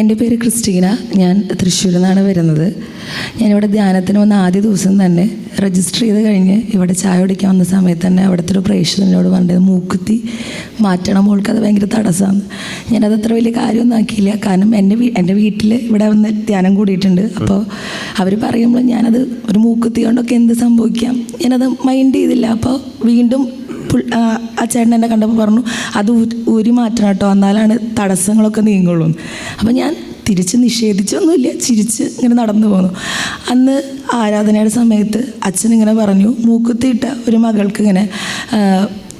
എന്റെ പേര് ക്രിസ്റ്റീന. ഞാൻ തൃശ്ശൂരിൽ നിന്നാണ് വരുന്നത്. ഞാനിവിടെ ധ്യാനത്തിന് വന്ന ആദ്യ ദിവസം തന്നെ രജിസ്റ്റർ ചെയ്ത് കഴിഞ്ഞ് ഇവിടെ ചായ കുടിക്കാൻ വന്ന സമയത്ത് തന്നെ അവിടുത്തെ ഒരു പ്രേക്ഷകനോട് പറഞ്ഞത് മൂക്കുത്തി മാറ്റണം മോൾക്ക് അത് ഭയങ്കര തടസ്സമാണ് ഞാനത് അത്ര വലിയ കാര്യമൊന്നും ആക്കിയില്ല. കാരണം എന്റെ എന്റെ വീട്ടിൽ ഇവിടെ വന്ന് ധ്യാനം കൂടിയിട്ടുണ്ട്. അപ്പോൾ അവർ പറയുമ്പോൾ ഞാനത് ഒരു മൂക്കുത്തി കൊണ്ടൊക്കെ എന്ത് സംഭവിക്കാം? ഞാനത് മൈൻഡ് ചെയ്തില്ല. അപ്പോൾ വീണ്ടും ആ ചേട്ടൻ എന്നെ കണ്ടപ്പോൾ പറഞ്ഞു അത് ഊരി മാറ്റണം കേട്ടോ എന്നാലാണ് തടസ്സങ്ങളൊക്കെ നീങ്ങുള്ളൂ. അപ്പം ഞാൻ തിരിച്ച് നിഷേധിച്ചൊന്നുമില്ല ചിരിച്ച് ഇങ്ങനെ നടന്നു പോന്നു അന്ന് ആരാധനയുടെ സമയത്ത് അച്ഛൻ ഇങ്ങനെ പറഞ്ഞു മൂക്കുത്തിയിട്ട ഒരു മകൾക്ക് ഇങ്ങനെ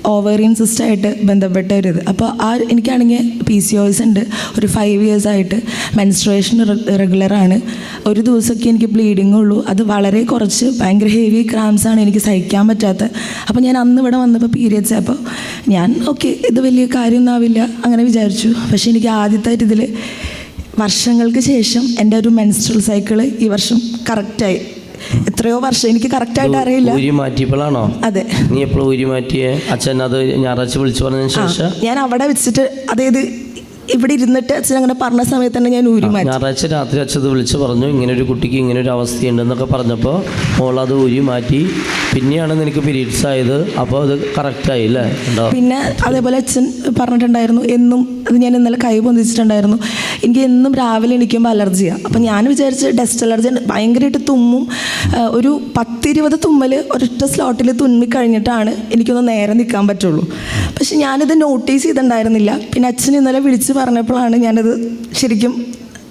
ഓവറിയൻ സിസ്റ്റായിട്ട് ബന്ധപ്പെട്ട ഒരു ഇത് അപ്പോൾ ആ എനിക്കാണെങ്കിൽ പി സി ഒസ് ഉണ്ട്. ഒരു ഫൈവ് ഇയേഴ്സ് ആയിട്ട് മെൻസ്ട്രേഷൻ റെഗുലറാണ് ഒരു ദിവസമൊക്കെ എനിക്ക് ബ്ലീഡിങ് ഉള്ളൂ. അത് വളരെ കുറച്ച് ഭയങ്കര ഹെവി ക്രാംസ് ആണ് എനിക്ക് സഹിക്കാൻ പറ്റാത്ത. അപ്പോൾ ഞാൻ അന്ന് ഇവിടെ വന്നപ്പോൾ പീരിയഡ്സ് അപ്പോൾ ഞാൻ ഓക്കെ ഇത് വലിയ കാര്യമൊന്നും ആവില്ല അങ്ങനെ വിചാരിച്ചു. പക്ഷേ എനിക്ക് ആദ്യത്തെ ഇതിൽ വർഷങ്ങൾക്ക് ശേഷം എന്റെ ഒരു മെൻസ്ട്രൽ സൈക്കിൾ ഈ വർഷം കറക്റ്റായി എത്രയോ വർഷം എനിക്ക് കറക്റ്റ് ആയിട്ട് അറിയില്ല. ഊരി മാറ്റിയപ്പോഴാണോ? അതെ. നീ എപ്പോഴും ഊരി മാറ്റിയേ? അച്ഛൻ അത് ഞായറാഴ്ച വിളിച്ചു പറഞ്ഞതിന് ശേഷം? ഞാൻ അവിടെ വെച്ചിട്ട് അതായത് ഇവിടെ ഇരുന്നിട്ട് അച്ഛൻ അങ്ങനെ പറഞ്ഞ സമയത്ത് തന്നെ ഞാൻ ഊരി മാറ്റി. ഞായറാഴ്ച രാത്രി അച്ഛത് വിളിച്ച് പറഞ്ഞു ഇങ്ങനെ ഒരു കുട്ടിക്ക് ഇങ്ങനെ ഒരു അവസ്ഥയുണ്ടെന്നൊക്കെ പറഞ്ഞപ്പോൾ മോൾ അത് ഊരി മാറ്റി. പിന്നെയാണ് നിനക്ക് പീരീഡ്സ് ആയത് അപ്പോൾ അത് കറക്റ്റ് ആയില്ലേ പിന്നെ അതേപോലെ അച്ഛൻ പറഞ്ഞിട്ടുണ്ടായിരുന്നു എന്നും അത് ഞാൻ ഇന്നലെ കൈ പൊന്തിച്ചിട്ടുണ്ടായിരുന്നു. എനിക്ക് എന്നും രാവിലെ എണീക്കുമ്പോൾ അലർജിയാണ് അപ്പം ഞാൻ വിചാരിച്ച് ഡസ്റ്റ് അലർജി ഭയങ്കരമായിട്ട് തുമ്മും ഒരു പത്തിരുപത് തുമ്മൽ ഒരൊറ്റ സ്ലോട്ടിൽ തുന്നി കഴിഞ്ഞിട്ടാണ് എനിക്കൊന്ന് നേരെ നിൽക്കാൻ പറ്റുള്ളൂ. പക്ഷെ ഞാനിത് നോട്ടീസ് ചെയ്തിട്ടുണ്ടായിരുന്നില്ല. പിന്നെ അച്ഛൻ ഇന്നലെ വിളിച്ച് പറഞ്ഞപ്പോഴാണ് ഞാനത് ശരിക്കും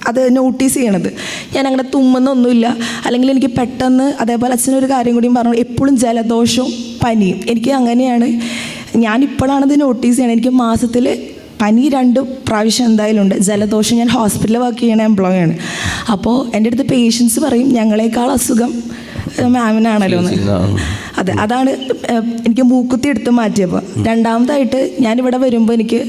അത് നോട്ടീസ് ചെയ്യണത്. ഞാൻ അങ്ങനെ തുമ്മുന്നൊന്നുമില്ല. അല്ലെങ്കിൽ എനിക്ക് പെട്ടെന്ന് അതേപോലെ അച്ഛനൊരു കാര്യം കൂടിയും പറഞ്ഞു എപ്പോഴും ജലദോഷവും പനിയും. എനിക്ക് അങ്ങനെയാണ്. ഞാനിപ്പോഴാണത് നോട്ടീസ് ചെയ്യണത്. എനിക്ക് മാസത്തിൽ പനി രണ്ട് പ്രാവശ്യം എന്തായാലും ഉണ്ട്. ജലദോഷം ഞാൻ ഹോസ്പിറ്റലിൽ വർക്ക് ചെയ്യണ എംപ്ലോയി ആണ്. അപ്പോൾ എന്റെ അടുത്ത് പേഷ്യൻസ് പറയും ഞങ്ങളെക്കാൾ അസുഖം മാമിനാണല്ലോ എന്ന്. അതെ അതാണ് എനിക്ക് മൂക്കുത്തി എടുത്ത് മാറ്റിയപ്പോൾ രണ്ടാമതായിട്ട് ഞാനിവിടെ വരുമ്പോൾ എനിക്ക്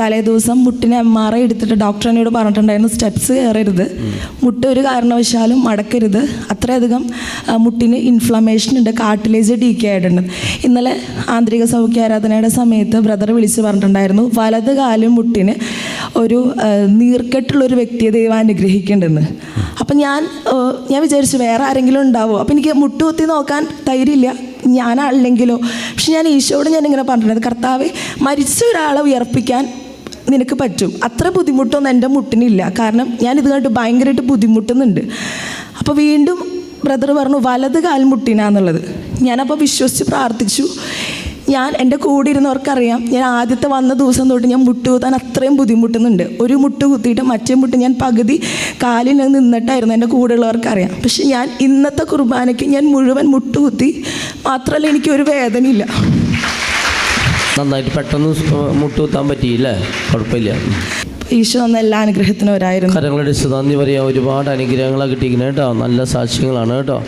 തലേ തലേദിവസം മുട്ടിന് എം ആർ ഐ എടുത്തിട്ട് ഡോക്ടർ എന്നോട് പറഞ്ഞിട്ടുണ്ടായിരുന്നു സ്റ്റെപ്സ് കയറരുത് മുട്ട് ഒരു കാരണവശാലും മടക്കരുത് അത്രയധികം മുട്ടിന് ഇൻഫ്ലമേഷൻ ഉണ്ട് കാർട്ടിലേജ് ഡീക്കെ ആയിട്ടുണ്ട്. ഇന്നലെ ആന്തരിക സൗഖ്യ ആരാധനയുടെ സമയത്ത് ബ്രദർ വിളിച്ച് പറഞ്ഞിട്ടുണ്ടായിരുന്നു വലത് കാലും മുട്ടിന് ഒരു നീർക്കെട്ടുള്ളൊരു വ്യക്തിയെ ദൈവം അനുഗ്രഹിക്കേണ്ടെന്ന്. അപ്പം ഞാൻ ഞാൻ വിചാരിച്ചു വേറെ ആരെങ്കിലും ഉണ്ടാവുമോ അപ്പം എനിക്ക് മുട്ടുകുത്തി നോക്കാൻ ധൈര്യമില്ല. ഞാനല്ലെങ്കിലോ. പക്ഷെ ഞാൻ ഈശോയോട് ഞാൻ ഇങ്ങനെ പറഞ്ഞിട്ടുണ്ട് കർത്താവ് മരിച്ച ഒരാളെ ഉയർപ്പിക്കാൻ നിനക്ക് പറ്റും. അത്ര ബുദ്ധിമുട്ടൊന്നും എന്റെ മുട്ടിനില്ല. കാരണം ഞാൻ ഇത് കണ്ടിട്ട് ഭയങ്കരമായിട്ട് ബുദ്ധിമുട്ടുന്നുണ്ട്. അപ്പോൾ വീണ്ടും ബ്രദർ പറഞ്ഞു വലത് കാൽ മുട്ടിനാന്നുള്ളത്. ഞാനപ്പോൾ വിശ്വസിച്ച് പ്രാർത്ഥിച്ചു. ഞാൻ എന്റെ കൂടെ ഇരുന്നവർക്കറിയാം ഞാൻ ആദ്യത്തെ വന്ന ദിവസം തൊട്ട് ഞാൻ മുട്ട് കുത്താൻ അത്രയും ബുദ്ധിമുട്ടുന്നുണ്ട്. ഒരു മുട്ട് കുത്തിയിട്ട് മറ്റേ മുട്ട് ഞാൻ പകുതി കാലിൽ നിന്നിട്ടായിരുന്നു എന്റെ കൂടെയുള്ളവർക്കറിയാം. പക്ഷെ ഞാൻ ഇന്നത്തെ കുർബാനയ്ക്ക് ഞാൻ മുഴുവൻ മുട്ട് കുത്തി മാത്രമല്ല എനിക്കൊരു വേദനയില്ല. നന്നായിട്ട് പെട്ടെന്ന് മുട്ടുകുത്താൻ പറ്റിയില്ലേ? കുഴപ്പമില്ല. ഈശോ എന്ന എല്ലാ അനുഗ്രഹത്തിനും ഒരായിരുന്നു. കരങ്ങളുടെ നന്ദി പറയാം. ഒരുപാട് അനുഗ്രഹങ്ങളാണ് കിട്ടിയിരിക്കുന്നത് കേട്ടോ. നല്ല സാക്ഷ്യങ്ങളാണ് കേട്ടോ.